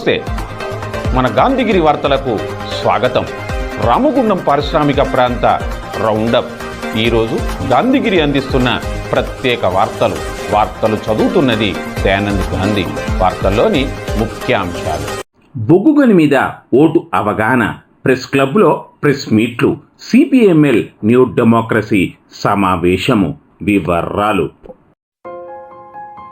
నమస్తే. మన గాంధీగిరి వార్తలకు స్వాగతం. రామగుండం పారిశ్రామిక ప్రాంత రౌండప్. ఈరోజు గాంధీగిరి అందిస్తున్న ప్రత్యేక వార్తలు. వార్తలు చదువుతున్నది దయానంద్ గాంధీ. వార్తల్లోని ముఖ్యాంశాలు. బొగ్గుగని మీద ఓటు అవగాహన. ప్రెస్ క్లబ్లో ప్రెస్ మీట్లు. సిపిఎంఎల్ న్యూ డెమోక్రసీ సమావేశము. వివరాలు.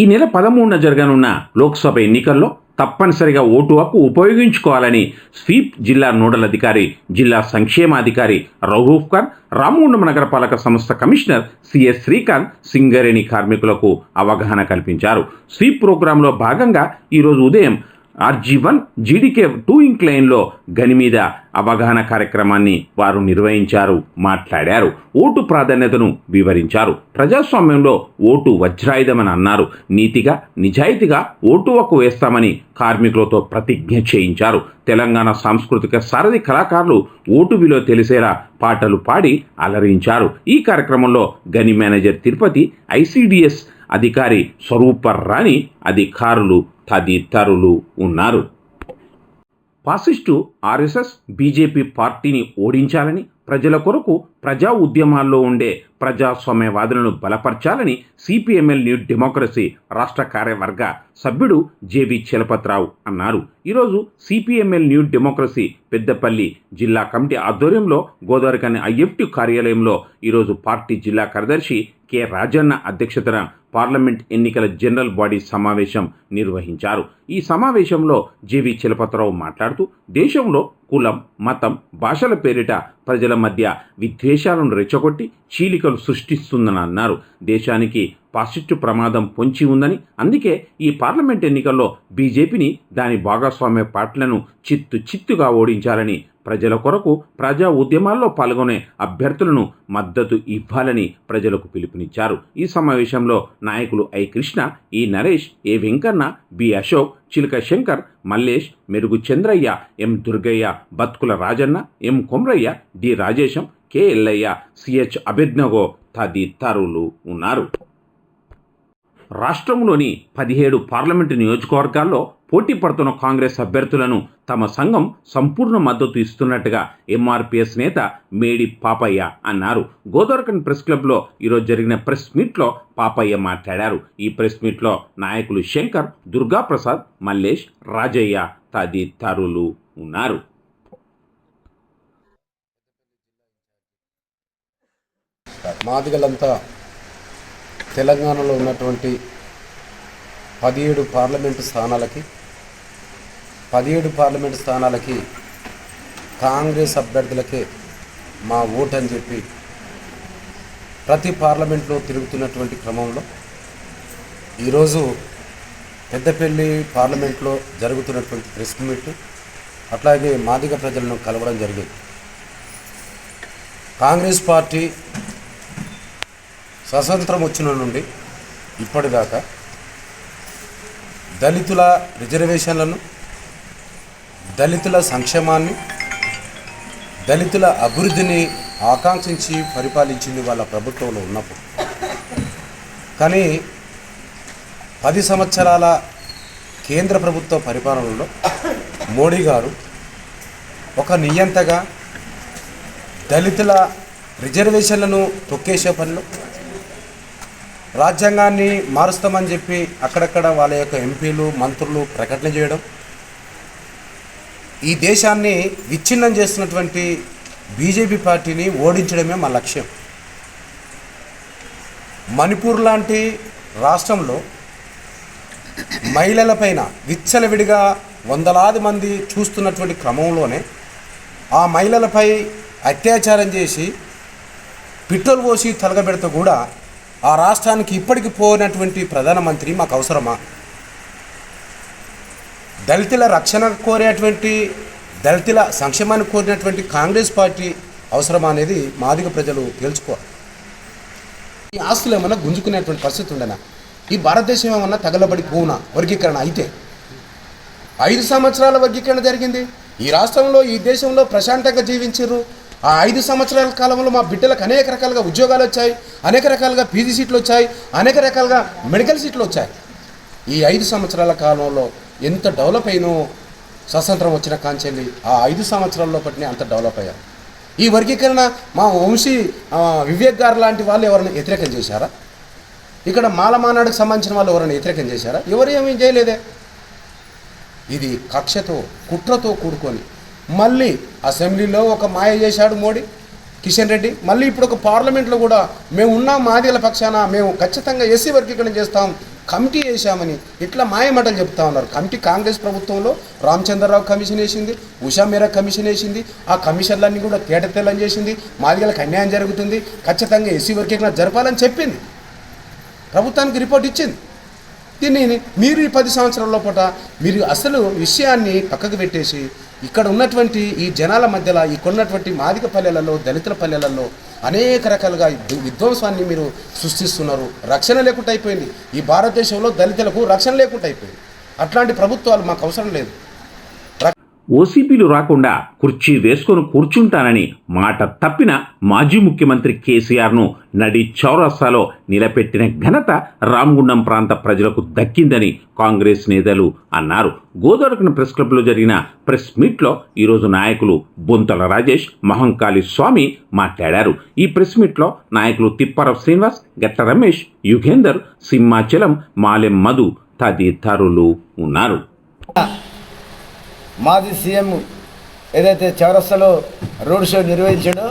ఈ నెల పదమూడున జరగనున్న లోక్సభ ఎన్నికల్లో తప్పనిసరిగా ఓటు హక్కు ఉపయోగించుకోవాలని స్వీప్ జిల్లా నోడల్ అధికారి జిల్లా సంక్షేమాధికారి రఘూఫ్ ఖాన్ రామగుండం నగరపాలక సంస్థ కమిషనర్ సిఎస్ శ్రీకాంత్ సింగరేణి కార్మికులకు అవగాహన కల్పించారు. స్వీప్ ప్రోగ్రాంలో భాగంగా ఈరోజు ఉదయం ఆర్జీ వన్ జీడీకే టూ ఇంక్లైన్లో గని మీద అవగాహన కార్యక్రమాన్ని వారు నిర్వహించారు మాట్లాడారు ఓటు ప్రాధాన్యతను వివరించారు. ప్రజాస్వామ్యంలో ఓటు వజ్రాయుధమని అన్నారు. నీతిగా నిజాయితీగా ఓటు హక్కు వేస్తామని కార్మికులతో ప్రతిజ్ఞ చేయించారు. తెలంగాణ సాంస్కృతిక సారథి కళాకారులు ఓటు విలువ తెలిసేలా పాటలు పాడి అలరించారు. ఈ కార్యక్రమంలో గని మేనేజర్ తిరుపతి ఐసీడిఎస్ అధికారి స్వరూపర్రాని రాణి అధికారులు తదితరులు ఉన్నారు. ఫాసిస్టు ఆర్ఎస్ఎస్ బీజేపీ పార్టీని ఓడించాలని ప్రజల కొరకు ప్రజా ఉద్యమాల్లో ఉండే ప్రజాస్వామ్యవాదులను బలపరచాలని సిపిఎంఎల్ న్యూ డెమోక్రసీ రాష్ట్ర కార్యవర్గ సభ్యుడు జేబీ చలపతిరావు అన్నారు. ఈరోజు సిపిఎంఎల్ న్యూ డెమోక్రసీ పెద్దపల్లి జిల్లా కమిటీ ఆధ్వర్యంలో గోదావరికని ఐఎఫ్టి కార్యాలయంలో ఈరోజు పార్టీ జిల్లా కార్యదర్శి కె రాజన్న అధ్యక్షతన పార్లమెంట్ ఎన్నికల జనరల్ బాడీ సమావేశం నిర్వహించారు. ఈ సమావేశంలో జేవి చలపతిరావు మాట్లాడుతూ దేశంలో కులం మతం భాషల పేరిట ప్రజల మధ్య విద్వేషాలను రెచ్చగొట్టి చీలికలు సృష్టిస్తుందని అన్నారు. దేశానికి పాసిట్టు ప్రమాదం పొంచి ఉందని. అందుకే ఈ పార్లమెంట్ ఎన్నికల్లో బీజేపీని దాని భాగస్వామ్య పార్టీలను చిత్తు చిత్తుగా ఓడించాలని ప్రజల కొరకు ప్రజా ఉద్యమాల్లో పాల్గొనే అభ్యర్థులను మద్దతు ఇవ్వాలని ప్రజలకు పిలుపునిచ్చారు. ఈ సమావేశంలో నాయకులు I Krishna E Naresh A Venkanna B Ashok Chilaka Shankar Mallesh Merugu Chandraiah M Durgaiah Bathkula Rajanna M Komuraiah D Rajesham K Ellaiah CH అభిజ్ఞగో తదితరులు ఉన్నారు. రాష్ట్రంలోని పదిహేడు పార్లమెంటు నియోజకవర్గాల్లో పోటీ పడుతున్న కాంగ్రెస్ అభ్యర్థులను తమ సంఘం సంపూర్ణ మద్దతు ఇస్తున్నట్టుగా ఎంఆర్పిఎస్ నేత మేడి పాపయ్య అన్నారు. గోదావరికన్ ప్రెస్ క్లబ్లో ఈరోజు జరిగిన ప్రెస్ మీట్లో పాపయ్య మాట్లాడారు. ఈ ప్రెస్ మీట్లో నాయకులు శంకర్ దుర్గాప్రసాద్ మల్లేష్ రాజయ్య తదితరులు ఉన్నారు. మాదిగలంతా తెలంగాణలో ఉన్నటువంటి పదిహేడు పార్లమెంటు స్థానాలకి పదిహేడు పార్లమెంటు స్థానాలకి కాంగ్రెస్ అభ్యర్థులకే మా ఓటు అని చెప్పి ప్రతి పార్లమెంట్లో తిరుగుతున్నటువంటి క్రమంలో ఈరోజు పెద్దపల్లి పార్లమెంట్లో జరుగుతున్నటువంటి ప్రెస్ మీట్ అట్లాగే మాదిగ ప్రజలను కలవడం జరిగింది. కాంగ్రెస్ పార్టీ స్వతంత్రం వచ్చిన నుండి ఇప్పటిదాకా దళితుల రిజర్వేషన్లను దళితుల సంక్షేమాన్ని దళితుల అభివృద్ధిని ఆకాంక్షించి పరిపాలించింది వాళ్ళ ప్రభుత్వంలో ఉన్నప్పుడు. కానీ పది సంవత్సరాల కేంద్ర ప్రభుత్వ పరిపాలనలో మోడీ గారు ఒక నియంతగా దళితుల రిజర్వేషన్లను తొక్కేసే పనిలో రాజ్యాంగాన్ని మారుస్తామని చెప్పి అక్కడక్కడ వాళ్ళ యొక్క ఎంపీలు మంత్రులు ప్రకటన చేయడం ఈ దేశాన్ని విచ్ఛిన్నం చేస్తున్నటువంటి బీజేపీ పార్టీని ఓడించడమే మా లక్ష్యం. మణిపూర్ లాంటి రాష్ట్రంలో మహిళలపైన విచ్చలవిడిగా వందలాది మంది చూస్తున్నటువంటి క్రమంలోనే ఆ మహిళలపై అత్యాచారం చేసి పెట్రోల్ పోసి తలగబెడితే కూడా ఆ రాష్ట్రానికి ఇప్పటికి పోయినటువంటి ప్రధానమంత్రి మాకు అవసరమా? దళితుల రక్షణ కోరేటువంటి దళితుల సంక్షేమాన్ని కోరినటువంటి కాంగ్రెస్ పార్టీ అవసరమా అనేది మాదిగ ప్రజలు తేల్చుకోవాలి. ఈ ఆస్తులు ఏమన్నా గుంజుకునేటువంటి పరిస్థితి ఉండనా? ఈ భారతదేశం ఏమన్నా తగలబడి పోవునా? వర్గీకరణ అయితే. ఐదు సంవత్సరాల వర్గీకరణ జరిగింది. ఈ రాష్ట్రంలో ఈ దేశంలో ప్రశాంతంగా జీవించారు ఆ ఐదు సంవత్సరాల కాలంలో మా బిడ్డలకు అనేక రకాలుగా ఉద్యోగాలు వచ్చాయి అనేక రకాలుగా పీజీ సీట్లు వచ్చాయి అనేక రకాలుగా మెడికల్ సీట్లు వచ్చాయి. ఈ ఐదు సంవత్సరాల కాలంలో ఎంత డెవలప్ అయినో స్వతంత్రం వచ్చిన కాంచెల్లి ఆ ఐదు సంవత్సరాల్లో పట్టిన అంత డెవలప్ అయ్యారు ఈ వర్గీకరణ మా వంశీ వివేక్ గారు లాంటి వాళ్ళు ఎవరైనా వ్యతిరేకం చేశారా? ఇక్కడ మాలమానాడుకు సంబంధించిన వాళ్ళు ఎవరైనా వ్యతిరేకం చేశారా? ఎవరు ఏమీ చేయలేదే. ఇది కక్షతో కుట్రతో కూడుకొని మళ్ళీ అసెంబ్లీలో ఒక మాయ చేశాడు మోడీ కిషన్ రెడ్డి. మళ్ళీ ఇప్పుడు ఒక పార్లమెంట్లో కూడా మేము ఉన్నాం మాదిల పక్షాన మేము ఖచ్చితంగా ఎస్సీ వర్గీకరణ చేస్తాం కమిటీ వేసామని ఇట్లా మాయమాటలు చెప్తా ఉన్నారు. కమిటీ కాంగ్రెస్ ప్రభుత్వంలో రామచంద్రరావు కమిషన్ వేసింది ఉషా మీరా కమిషన్ వేసింది ఆ కమిషన్లన్నీ కూడా తేటతెల్లం చేసింది మాదిగలకు అన్యాయం జరుగుతుంది ఖచ్చితంగా ఎస్సీ వర్గీకరణ జరపాలని చెప్పింది. ప్రభుత్వానికి రిపోర్ట్ ఇచ్చింది. దీన్ని మీరు ఈ పది సంవత్సరాల పూట మీరు అసలు విషయాన్ని పక్కకు పెట్టేసి ఇక్కడ ఉన్నటువంటి ఈ జనాల మధ్యలో ఈ కొన్నటువంటి మాదిక పల్లెలలో దళితుల పల్లెలలో అనేక రకాలుగా విధ్వంసాన్ని మీరు సృష్టిస్తున్నారు. రక్షణ లేకుండా అయిపోయింది. ఈ భారతదేశంలో దళితులకు రక్షణ లేకుండా అయిపోయింది. అట్లాంటి ప్రభుత్వాలు మాకు అవసరం లేదు. ఓసీపీలు రాకుండా కుర్చీ వేసుకొని కూర్చుంటానని మాట తప్పిన మాజీ ముఖ్యమంత్రి కేసీఆర్ను నడి చౌరస్తాలో నిలబెట్టిన ఘనత రామగుండం ప్రాంత ప్రజలకు దక్కిందని కాంగ్రెస్ నేతలు అన్నారు. గోదావరికన ప్రెస్ క్లబ్లో జరిగిన ప్రెస్ మీట్లో ఈరోజు నాయకులు బొంతల రాజేష్ మహంకాళి స్వామి మాట్లాడారు. ఈ ప్రెస్ మీట్లో నాయకులు తిప్పారావు శ్రీనివాస్ గట్ట రమేష్ యుగేందర్ సింహాచలం మాలెం మధు తదితరులు ఉన్నారు. మాజీ సీఎం ఏదైతే చౌరస్తలో రోడ్ షో నిర్వహించాడో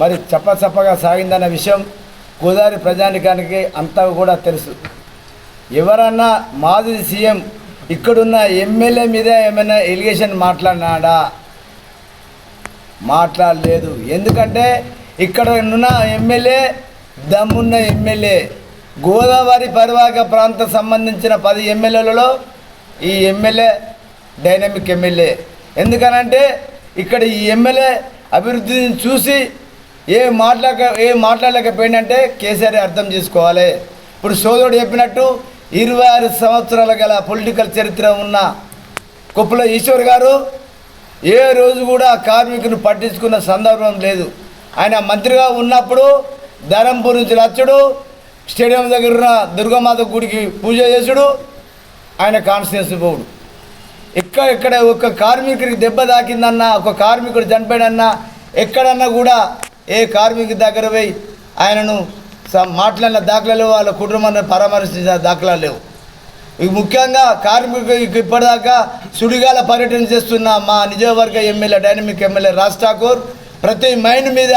మరి చప్పచప్పగా సాగిందన్న విషయం గోదావరి ప్రజానికానికి అంతా కూడా తెలుసు. ఎవరన్నా మాజీ సీఎం ఇక్కడున్న ఎమ్మెల్యే మీద ఏమైనా ఎలిగేషన్ మాట్లాడినాడా? మాట్లాడలేదు. ఎందుకంటే ఇక్కడ ఉన్న ఎమ్మెల్యే దమ్మున్న ఎమ్మెల్యే గోదావరి పరివాహక ప్రాంతం సంబంధించిన పది ఎమ్మెల్యేలలో ఈ ఎమ్మెల్యే డైనమిక్ ఎమ్మెల్యే ఎందుకనంటే ఇక్కడ ఈ ఎమ్మెల్యే అభివృద్ధిని చూసి ఏ మాట్లాడక ఏ మాట్లాడలేకపోయిందంటే కేసీఆర్ అర్థం చేసుకోవాలి. ఇప్పుడు సోదరుడు చెప్పినట్టు ఇరవై ఆరు సంవత్సరాల గల పొలిటికల్ చరిత్ర ఉన్న కొప్పుల ఈశ్వర్ గారు ఏ రోజు కూడా కార్మికుని పట్టించుకున్న సందర్భం లేదు. ఆయన మంత్రిగా ఉన్నప్పుడు ధరంపూర్ నుంచి లచ్చడు స్టేడియం దగ్గర ఉన్న దుర్గామాత గుడికి పూజ చేసుడు ఆయన కాన్స్టిట్యూన్సీ పోవుడు. ఇక్కడ ఇక్కడ ఒక కార్మికుడికి దెబ్బ తాకిందన్నా ఒక కార్మికుడు చనిపోయాడన్నా ఎక్కడన్నా కూడా ఏ కార్మికుడి దగ్గర పోయి ఆయనను మాట్లాడిన దాఖలాలు వాళ్ళ కుటుంబాన్ని పరామర్శించిన దాఖలాలు లేవు. ఇక ముఖ్యంగా కార్మికులకు ఇప్పటిదాకా సుడిగాల పర్యటన చేస్తున్న మా నిజవర్గ MLA dynamic MLA Raj Thakur ప్రతి మైండ్ మీద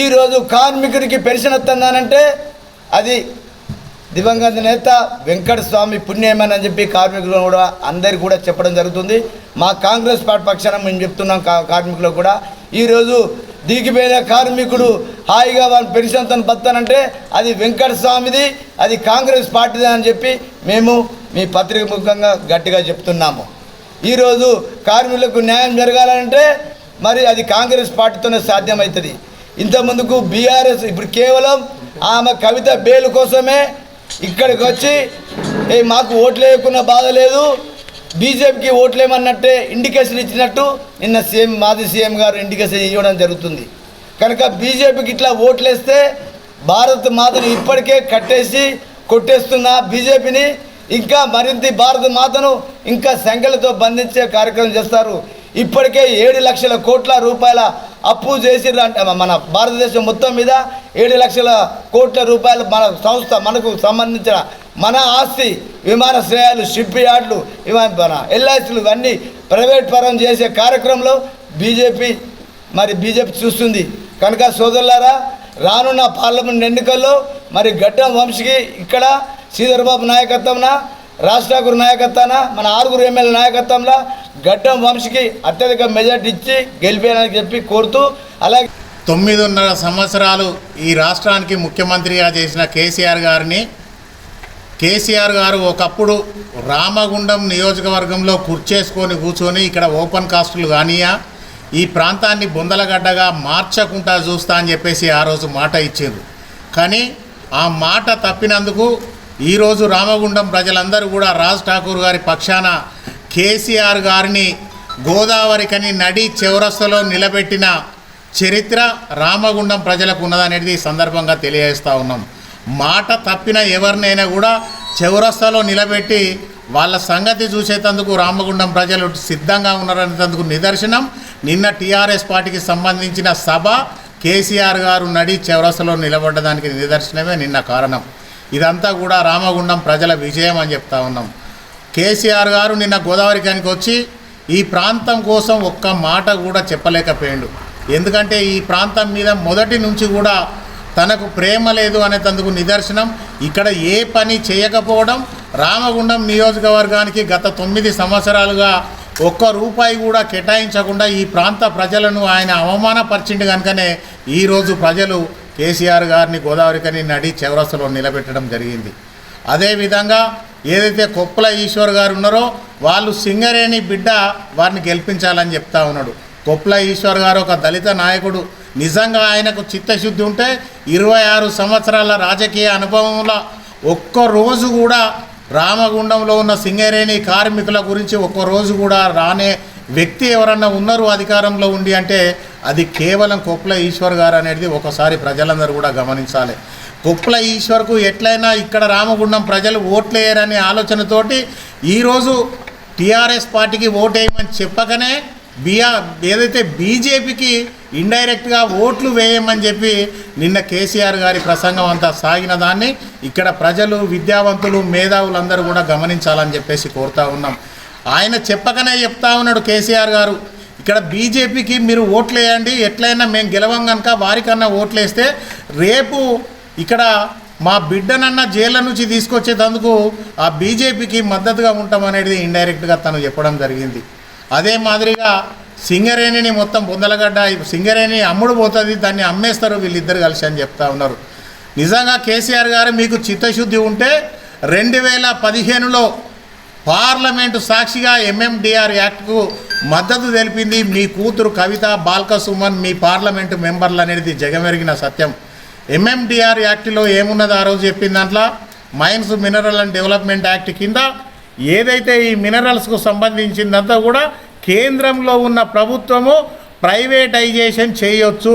ఈరోజు కార్మికుడికి పెన్షన్ వస్తుందనంటే అది దివంగత నేత వెంకట స్వామి పుణ్యమని అని చెప్పి కార్మికులు కూడా అందరికీ కూడా చెప్పడం జరుగుతుంది. మా కాంగ్రెస్ పార్టీ పక్షాన మేము చెప్తున్నాం కా కార్మికులకు కూడా. ఈరోజు దిగిపోయిన కార్మికుడు హాయిగా వాళ్ళ పెన్షన్తో బతానంటే అది వెంకట స్వామిది అది కాంగ్రెస్ పార్టీది అని చెప్పి మేము మీ పత్రిక ముఖంగా గట్టిగా చెప్తున్నాము. ఈరోజు కార్మికులకు న్యాయం జరగాలంటే మరి అది కాంగ్రెస్ పార్టీతోనే సాధ్యమవుతుంది. ఇంతకుముందుకు బీఆర్ఎస్ ఇప్పుడు కేవలం ఆమె కవిత బేలు కోసమే ఇక్కడికి వచ్చి ఏ మాకు ఓట్లు వేయకున్న బాధ లేదు. బీజేపీకి ఓట్లేమన్నట్టే ఇండికేషన్ ఇచ్చినట్టు నిన్న సీఎం మాజీ సీఎం గారు ఇండికేషన్ ఇవ్వడం జరుగుతుంది. కనుక బీజేపీకి ఇట్లా ఓట్లేస్తే భారత మాతను ఇప్పటికే కట్టేసి కొట్టేస్తున్న బీజేపీని ఇంకా మరింత భారత మాతను ఇంకా సంఖ్యలతో బంధించే కార్యక్రమం చేస్తారు ఇప్పటికే ఏడు లక్షల కోట్ల రూపాయల అప్పు చేసిర్రు అంటే మన భారతదేశం మొత్తం మీద ఏడు లక్షల కోట్ల రూపాయలు మన సంస్థ మనకు సంబంధించిన మన ఆస్తి విమానాశ్రయాలు షిప్ యార్డులు ఇవ- మన ఎల్ఐసీలు ఇవన్నీ ప్రైవేట్ పరం చేసే కార్యక్రమంలో బీజేపీ మరి బీజేపీ చూస్తుంది. కనుక సోదరులారా రానున్న పార్లమెంట్ ఎన్నికల్లో మరి గడ్డం వంశీకి ఇక్కడ శ్రీధర్బాబు నాయకత్వంన రాజ్ ఠాకూర్ నాయకత్వాన మన ఆరుగురు ఎమ్మెల్యే నాయకత్వంలో గడ్డం వంశీకి అత్యధిక మెజార్టీ ఇచ్చి గెలిపేయాలని చెప్పి కోరుతూ అలాగే తొమ్మిదిన్నర సంవత్సరాలు ఈ రాష్ట్రానికి ముఖ్యమంత్రిగా చేసిన కేసీఆర్ గారిని కేసీఆర్ గారు ఒకప్పుడు రామగుండం నియోజకవర్గంలో కుర్చేసుకొని కూర్చొని ఇక్కడ ఓపెన్ కాస్టులు కానీయా ఈ ప్రాంతాన్ని బొందలగడ్డగా మార్చకుండా చూస్తా అని చెప్పేసి ఆ రోజు మాట ఇచ్చారు కానీ ఆ మాట తప్పినందుకు ఈరోజు రామగుండం ప్రజలందరూ కూడా రాజ్ ఠాకూర్ గారి పక్షాన కేసీఆర్ గారిని గోదావరికని నడి చౌరస్తలో నిలబెట్టిన చరిత్ర రామగుండం ప్రజలకు ఉన్నదనేది ఈ సందర్భంగా తెలియజేస్తూ ఉన్నాం. మాట తప్పిన ఎవరినైనా కూడా చౌరస్తాలో నిలబెట్టి వాళ్ళ సంగతి చూసేటందుకు రామగుండం ప్రజలు సిద్ధంగా ఉన్నారనేందుకు నిదర్శనం. నిన్న టీఆర్ఎస్ పార్టీకి సంబంధించిన సభ కేసీఆర్ గారు నడి చౌరస్తాలో నిలబడ్డదానికి నిదర్శనమే నిన్న కారణం. ఇదంతా కూడా రామగుండం ప్రజల విజయం అని చెప్తా ఉన్నాం. కేసీఆర్ గారు నిన్న గోదావరి కానికి వచ్చి ఈ ప్రాంతం కోసం ఒక్క మాట కూడా చెప్పలేకపోయాడు. ఎందుకంటే ఈ ప్రాంతం మీద మొదటి నుంచి కూడా తనకు ప్రేమ లేదు అనేటందుకు నిదర్శనం. ఇక్కడ ఏ పని చేయకపోవడం రామగుండం నియోజకవర్గానికి గత తొమ్మిది సంవత్సరాలుగా ఒక్క రూపాయి కూడా కేటాయించకుండా ఈ ప్రాంత ప్రజలను ఆయన అవమానపరిచిండు కనుకనే ఈరోజు ప్రజలు కేసీఆర్ గారిని గోదావరికని నడి చౌరస్తలో నిలబెట్టడం జరిగింది. అదేవిధంగా ఏదైతే కొప్పుల ఈశ్వర్ గారు ఉన్నారో వాళ్ళు సింగరేణి బిడ్డ వారిని గెలిపించాలని చెప్తా ఉన్నాడు. కొప్పుల ఈశ్వర్ గారు ఒక దళిత నాయకుడు. నిజంగా ఆయనకు చిత్తశుద్ధి ఉంటే ఇరవై ఆరు సంవత్సరాల రాజకీయ అనుభవంలో ఒక్క రోజు కూడా రామగుండంలో ఉన్న సింగరేణి కార్మికుల గురించి ఒక్క రోజు కూడా రానే వ్యక్తి ఎవరన్నా ఉన్నారు అధికారంలో ఉండి అంటే అది కేవలం కొప్పుల ఈశ్వర్ గారు అనేది ఒకసారి ప్రజలందరూ కూడా గమనించాలి. కొప్పుల ఈశ్వర్కు ఎట్లయినా ఇక్కడ రామగుండం ప్రజలు ఓట్లేయరనే ఆలోచనతోటి ఈరోజు టీఆర్ఎస్ పార్టీకి ఓటేయమని చెప్పకనే బిఆ ఏదైతే బీజేపీకి ఇండైరెక్ట్గా ఓట్లు వేయమని చెప్పి నిన్న కేసీఆర్ గారి ప్రసంగం అంతా సాగిన దాన్ని ఇక్కడ ప్రజలు విద్యావంతులు మేధావులందరూ కూడా గమనించాలని చెప్పేసి కోరుతా ఉన్నాం. ఆయన చెప్పకనే చెప్తా ఉన్నాడు కేసీఆర్ గారు ఇక్కడ బీజేపీకి మీరు ఓట్లు వేయండి ఎట్లయినా మేము గెలవం కనుక వారికన్నా ఓట్లు వేస్తే రేపు ఇక్కడ మా బిడ్డనన్న జైళ్ళ నుంచి తీసుకొచ్చేటందుకు ఆ బీజేపీకి మద్దతుగా ఉంటామనేది ఇండైరెక్ట్గా తను చెప్పడం జరిగింది. అదే మాదిరిగా సింగరేణిని మొత్తం బుందలగడ్డ సింగరేణి అమ్ముడు పోతుంది దాన్ని అమ్మేస్తారు వీళ్ళిద్దరు కలిసి అని చెప్తా ఉన్నారు. నిజంగా కేసీఆర్ గారు మీకు చిత్తశుద్ధి ఉంటే రెండు వేల పదిహేనులో పార్లమెంటు సాక్షిగా ఎంఎండిఆర్ యాక్ట్కు మద్దతు తెలిపింది మీ కూతురు కవిత బాల్క సుమన్ మీ పార్లమెంటు మెంబర్లు అనేది జగమెరిగిన సత్యం. ఎంఎండిఆర్ యాక్ట్లో ఏమున్నదో ఆ రోజు చెప్పిన దాంట్లో? Mines mineral and development act కింద ఏదైతే ఈ మినరల్స్కు సంబంధించిందంతా కూడా కేంద్రంలో ఉన్న ప్రభుత్వము ప్రైవేటైజేషన్ చేయొచ్చు.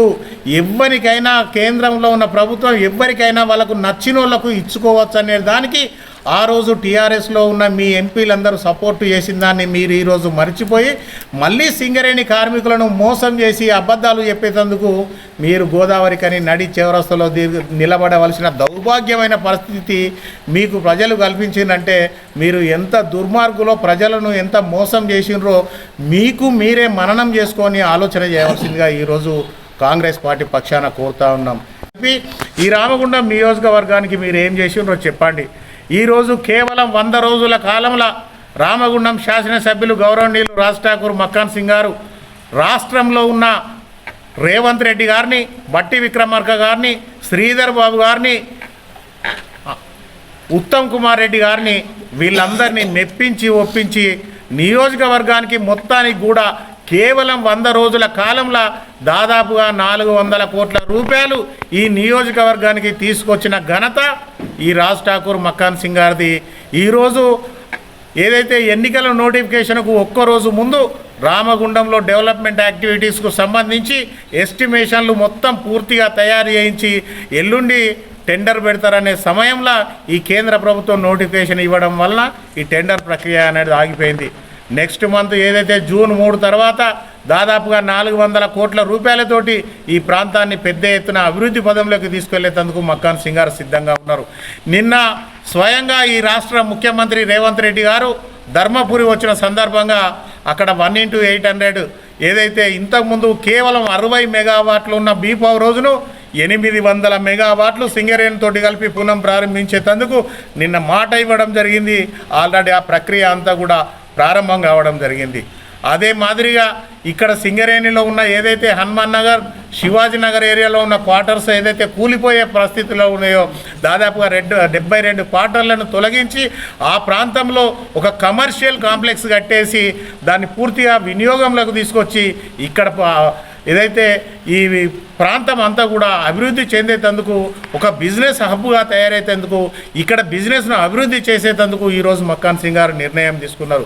ఎవరికైనా కేంద్రంలో ఉన్న ప్రభుత్వం ఎవరికైనా వాళ్ళకు నచ్చిన వాళ్ళకు ఇచ్చుకోవచ్చు అనే దానికి ఆ రోజు టీఆర్ఎస్లో ఉన్న మీ ఎంపీలందరూ సపోర్టు చేసిన దాన్ని మీరు ఈరోజు మర్చిపోయి మళ్ళీ సింగరేణి కార్మికులను మోసం చేసి అబద్ధాలు చెప్పేటందుకు మీరు గోదావరికని నడి చివరస్తలో దీర్ఘ నిలబడవలసిన దౌర్భాగ్యమైన పరిస్థితి మీకు ప్రజలు కల్పించిందంటే మీరు ఎంత దుర్మార్గులో ప్రజలను ఎంత మోసం చేసినరో మీకు మీరే మననం చేసుకొని ఆలోచన చేయవలసిందిగా ఈరోజు కాంగ్రెస్ పార్టీ పక్షాన కోరుతా ఉన్నాం. ఈ రామగుండం నియోజకవర్గానికి మీరు ఏం చేసిండ్రో చెప్పండి. ఈరోజు కేవలం వంద రోజుల కాలంలో రామగుండం శాసనసభ్యులు గౌరవనీయులు రాజ్ ఠాకూర్ మక్కాన్ సింగ్ గారు రాష్ట్రంలో ఉన్న రేవంత్ రెడ్డి గారిని బట్టి విక్రమార్క గారిని శ్రీధర్ బాబు గారిని ఉత్తమ్ కుమార్ రెడ్డి గారిని వీళ్ళందరినీ మెప్పించి ఒప్పించి నియోజకవర్గానికి మొత్తానికి కూడా కేవలం వంద రోజుల కాలంలో దాదాపుగా నాలుగు వందల కోట్ల రూపాయలు ఈ నియోజకవర్గానికి తీసుకొచ్చిన ఘనత ఈ రాజ్ ఠాకూర్ మక్కాన్ సింగ్ గారిది. ఈరోజు ఏదైతే ఎన్నికల నోటిఫికేషన్కు ఒక్కరోజు ముందు రామగుండంలో డెవలప్మెంట్ యాక్టివిటీస్కు సంబంధించి ఎస్టిమేషన్లు మొత్తం పూర్తిగా తయారు చేయించి ఎల్లుండి టెండర్ పెడతారనే సమయంలో ఈ కేంద్ర ప్రభుత్వం నోటిఫికేషన్ ఇవ్వడం వలన ఈ టెండర్ ప్రక్రియ అనేది ఆగిపోయింది. నెక్స్ట్ మంత్ ఏదైతే జూన్ మూడు తర్వాత దాదాపుగా నాలుగు వందల కోట్ల రూపాయలతోటి ఈ ప్రాంతాన్ని పెద్ద ఎత్తున అభివృద్ధి పదంలోకి తీసుకెళ్ళేందుకు మక్కాన్ సింగ్ గారు సిద్ధంగా ఉన్నారు. నిన్న స్వయంగా ఈ రాష్ట్ర ముఖ్యమంత్రి రేవంత్ రెడ్డి గారు ధర్మపురి వచ్చిన సందర్భంగా అక్కడ వన్ ఇంటూ ఎయిట్ హండ్రెడ్ ఏదైతే ఇంతకుముందు కేవలం అరవై మెగావాట్లు ఉన్న బీపావ్ రోజును ఎనిమిది వందల మెగావాట్లు సింగరేణి తోటి కలిపి పునః ప్రారంభించేందుకు నిన్న మాట ఇవ్వడం జరిగింది. ఆల్రెడీ ఆ ప్రక్రియ అంతా కూడా ప్రారంభం కావడం జరిగింది. అదే మాదిరిగా ఇక్కడ సింగరేణిలో ఉన్న ఏదైతే హనుమాన్ నగర్ శివాజీ నగర్ ఏరియాలో ఉన్న క్వార్టర్స్ ఏదైతే కూలిపోయే పరిస్థితిలో ఉన్నాయో దాదాపుగా రెండు డెబ్బై రెండు క్వార్టర్లను తొలగించి ఆ ప్రాంతంలో ఒక కమర్షియల్ కాంప్లెక్స్ కట్టేసి దాన్ని పూర్తిగా వినియోగంలోకి తీసుకొచ్చి ఇక్కడ ఏదైతే ఈ ప్రాంతం అంతా కూడా అభివృద్ధి చెందేటందుకు ఒక బిజినెస్ హబ్గా తయారైతేందుకు ఇక్కడ బిజినెస్ను అభివృద్ధి చేసేటందుకు ఈరోజు మక్కాన్ సింగ్ గారు నిర్ణయం తీసుకున్నారు.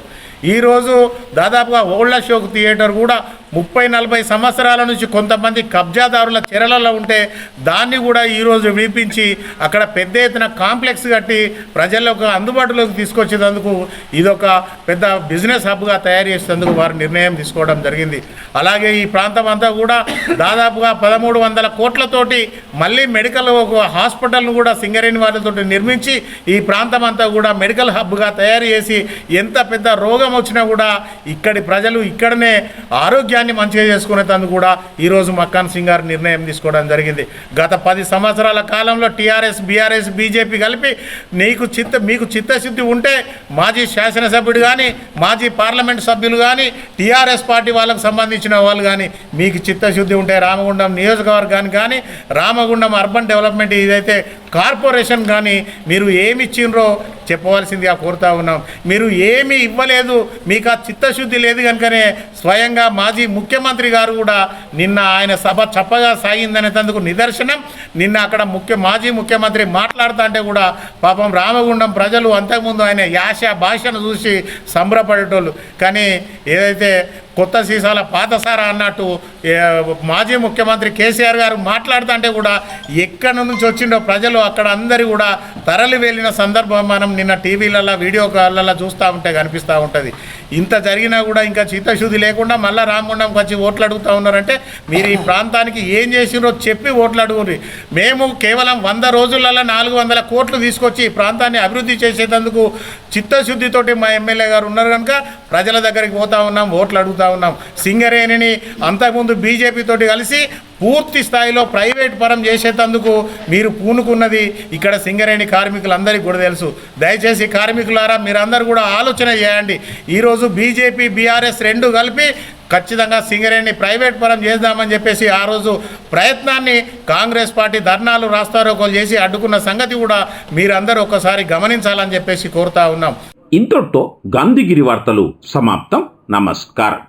ఈరోజు దాదాపుగా ఓల్డ్ అశోక్ థియేటర్ కూడా ముప్పై నలభై సంవత్సరాల నుంచి కొంతమంది కబ్జాదారుల చెరలలో ఉంటే దాన్ని కూడా ఈరోజు విడిపించి అక్కడ పెద్ద ఎత్తున కాంప్లెక్స్ కట్టి ప్రజలకు అందుబాటులోకి తీసుకొచ్చేందుకు ఇదొక పెద్ద బిజినెస్ హబ్గా తయారు చేసేందుకు వారు నిర్ణయం తీసుకోవడం జరిగింది. అలాగే ఈ ప్రాంతం అంతా కూడా దాదాపుగా పదమూడు వందల కోట్లతోటి మళ్ళీ మెడికల్ ఒక హాస్పిటల్ను కూడా సింగరేణి వారితో నిర్మించి ఈ ప్రాంతం అంతా కూడా మెడికల్ హబ్గా తయారు చేసి ఎంత పెద్ద రోగం వచ్చినా కూడా ఇక్కడి ప్రజలు ఇక్కడనే ఆరోగ్యాన్ని మంచిగా చేసుకునేటందుకు కూడా ఈరోజు మక్కాన్ సింగ్ గారు నిర్ణయం తీసుకోవడం జరిగింది. గత పది సంవత్సరాల కాలంలో టీఆర్ఎస్ బీఆర్ఎస్ బీజేపీ కలిపి నీకు చిత్త మీకు చిత్తశుద్ధి ఉంటే మాజీ శాసనసభ్యుడు కానీ మాజీ పార్లమెంట్ సభ్యులు కానీ టీఆర్ఎస్ పార్టీ వాళ్ళకు సంబంధించిన వాళ్ళు కానీ మీకు చిత్తశుద్ధి ఉంటే రామగుండం నియోజకవర్గానికి కానీ రామగుండం అర్బన్ డెవలప్మెంట్ ఇదైతే కార్పొరేషన్ కానీ మీరు ఏమి ఇచ్చిండ్రో చెప్పవలసిందిగా కోరుతా ఉన్నాం. మీరు ఏమీ ఇవ్వలేదు మీకు ఆ చిత్తశుద్ధి లేదు కనుకనే స్వయంగా మాజీ ముఖ్యమంత్రి గారు కూడా నిన్న ఆయన సభ చప్పగా సాగిందనేందుకు నిదర్శనం. నిన్న అక్కడ ముఖ్య మాజీ ముఖ్యమంత్రి మాట్లాడుతా అంటే కూడా పాపం రామగుండం ప్రజలు అంతకుముందు ఆయన యాస భాషను చూసి సంబరపడేటోళ్ళు. కానీ ఏదైతే కొత్త సీసాల పాతసారా అన్నట్టు మాజీ ముఖ్యమంత్రి కేసీఆర్ గారు మాట్లాడుతుంటే కూడా ఎక్కడి నుంచి వచ్చిండో ప్రజలు అక్కడ అందరి కూడా తరలి వెళ్ళిన సందర్భం మనం నిన్న టీవీలలో వీడియో కాళ్ళలో చూస్తూ ఉంటే కనిపిస్తూ ఉంటుంది. ఇంత జరిగినా కూడా ఇంకా చిత్తశుద్ధి లేకుండా మళ్ళీ రామగుండంకి వచ్చి ఓట్లు అడుగుతూ ఉన్నారంటే మీరు ఈ ప్రాంతానికి ఏం చేసినో చెప్పి ఓట్లు అడుగురి మేము కేవలం వంద రోజులలో నాలుగు వందల కోట్లు తీసుకొచ్చి ఈ ప్రాంతాన్ని అభివృద్ధి చేసేందుకు చిత్తశుద్ధితోటి మా ఎమ్మెల్యే గారు ఉన్నారు కనుక ప్రజల దగ్గరికి పోతా ఉన్నాం ఓట్లు అడుగుతా ఉన్నాం. సింగరేణిని అంతకుముందు బీజేపీతోటి కలిసి పూర్తి స్థాయిలో ప్రైవేట్ పరం చేసేటందుకు మీరు పూనుకున్నది ఇక్కడ సింగరేణి కార్మికులందరికీ కూడా తెలుసు. దయచేసి కార్మికులారా మీరందరూ కూడా ఆలోచన చేయండి. ఈరోజు బీజేపీ బీఆర్ఎస్ రెండు కలిపి ఖచ్చితంగా సింగరేణి ప్రైవేట్ పరం చేద్దామని చెప్పేసి ఆ రోజు ప్రయత్నాన్ని కాంగ్రెస్ పార్టీ ధర్నాలు రాస్తారోకోలు చేసి అడ్డుకున్న సంగతి కూడా మీరందరూ ఒక్కసారి గమనించాలని చెప్పేసి కోరుతా ఉన్నాం. ఇంతటితో గాంధీగిరి వార్తలు సమాప్తం. నమస్కారం.